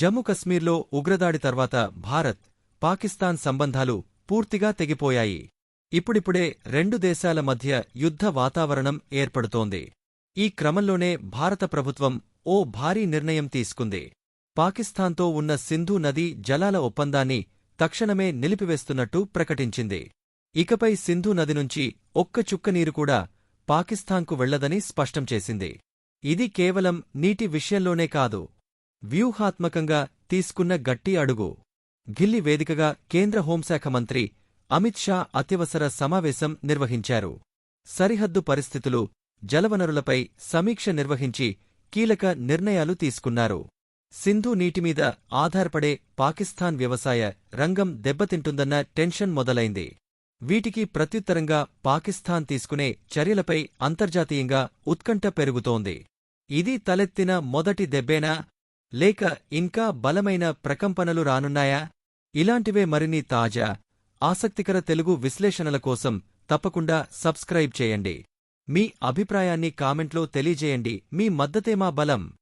జమ్మూ కశ్మీర్లో ఉగ్రదాడి తర్వాత భారత్ పాకిస్తాన్ సంబంధాలు పూర్తిగా తెగిపోయాయి. ఇప్పుడిప్పుడే రెండు దేశాల మధ్య యుద్ధ వాతావరణం ఏర్పడుతోంది. ఈ క్రమంలోనే భారత ప్రభుత్వం ఓ భారీ నిర్ణయం తీసుకుంది. పాకిస్తాన్తో ఉన్న సింధు నదీ జలాల ఒప్పందాన్ని తక్షణమే నిలిపివేస్తున్నట్టు ప్రకటించింది. ఇకపై సింధు నది నుంచి ఒక్క చుక్క నీరు కూడా పాకిస్తాన్కు వెళ్ళదని స్పష్టం చేసింది. ఇది కేవలం నీటి విషయంలోనే కాదు వ్యూహాత్మకంగా తీసుకున్న గట్టి అడుగు. ఢిల్లీ వేదికగా కేంద్ర హోంశాఖ మంత్రి అమిత్ షా అత్యవసర సమావేశం నిర్వహించారు. సరిహద్దు పరిస్థితులు జలవనరులపై సమీక్ష నిర్వహించి కీలక నిర్ణయాలు తీసుకున్నారు. సింధు నీటిమీద ఆధారపడే పాకిస్తాన్ వ్యవసాయ రంగం దెబ్బతింటుందన్న టెన్షన్ మొదలైంది. వీటికి ప్రత్యుత్తరంగా పాకిస్తాన్ తీసుకునే చర్యలపై అంతర్జాతీయంగా ఉత్కంఠ పెరుగుతోంది. ఇది తలెత్తిన మొదటి దెబ్బేనా? లేక ఇంకా బలమైన ప్రకంపనలు రానున్నాయా? ఇలాంటివే మరిన్ని తాజా ఆసక్తికర తెలుగు విశ్లేషణల కోసం తప్పకుండా సబ్స్క్రైబ్ చేయండి. మీ అభిప్రాయాన్ని కామెంట్లో తెలియజేయండి. మీ మద్దతే మా బలం.